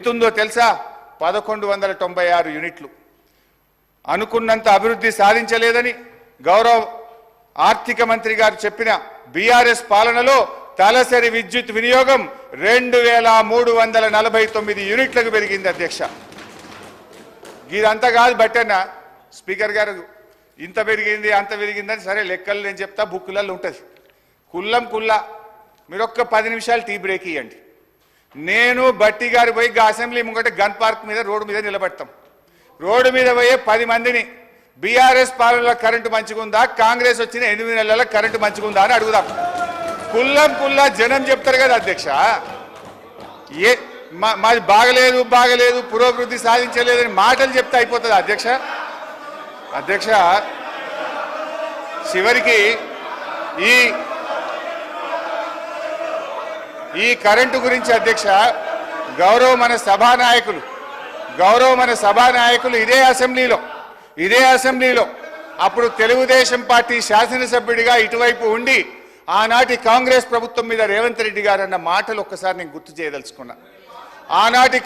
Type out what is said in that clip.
ఎంతుందో తెలుసా? పదకొండు వందల తొంభై ఆరు యూనిట్లు. అనుకున్నంత అభివృద్ధి సాధించలేదని గౌరవ ఆర్థిక మంత్రి గారు చెప్పిన బీఆర్ఎస్ పాలనలో తలసరి విద్యుత్ వినియోగం రెండు వేల మూడు వందల నలభై తొమ్మిది యూనిట్లకు పెరిగింది అధ్యక్ష. ఇదంతా కాదు బట్టన్న స్పీకర్ గారు ఇంత పెరిగింది అంత పెరిగిందని సరే లెక్కలు నేను చెప్తా బుక్కులలో ఉంటుంది. కుల్లం కుల్లా మీరు ఒక్క పది నిమిషాలు టీ బ్రేక్ ఇవ్వండి నేను బట్టి గారు పోయి అసెంబ్లీ ముంగట గన్ పార్క్ మీద రోడ్డు మీద నిలబడతాం. రోడ్డు మీద పోయే పది మందిని బీఆర్ఎస్ పాలనలో కరెంటు మంచిగుందా కాంగ్రెస్ వచ్చిన ఎనిమిది నెలల కరెంటు మంచిగుందా అని అడుగుదాం. కుల్లం కుల్లా జనం చెప్తారు కదా అధ్యక్ష. ఏ మా- మాది బాగలేదు బాగలేదు పురోభివృద్ధి సాధించలేదని మాటలు చెప్తే అయిపోతుంది అధ్యక్ష. అధ్యక్ష చివరికి ఈ ఈ కరెంటు గురించి అధ్యక్ష గౌరవ మన సభానాయకులు గౌరవ మన సభానాయకులు ఇదే అసెంబ్లీలో ఇదే అసెంబ్లీలో అప్పుడు తెలుగుదేశం పార్టీ శాసనసభ్యుడిగా ఇటువైపు ఉండి ఆనాటి కాంగ్రెస్ ప్రభుత్వం మీద రేవంత్ రెడ్డి గారు అన్న మాటలు ఒక్కసారి నేను గుర్తు చేయదలుచుకున్నా. ఆనాటి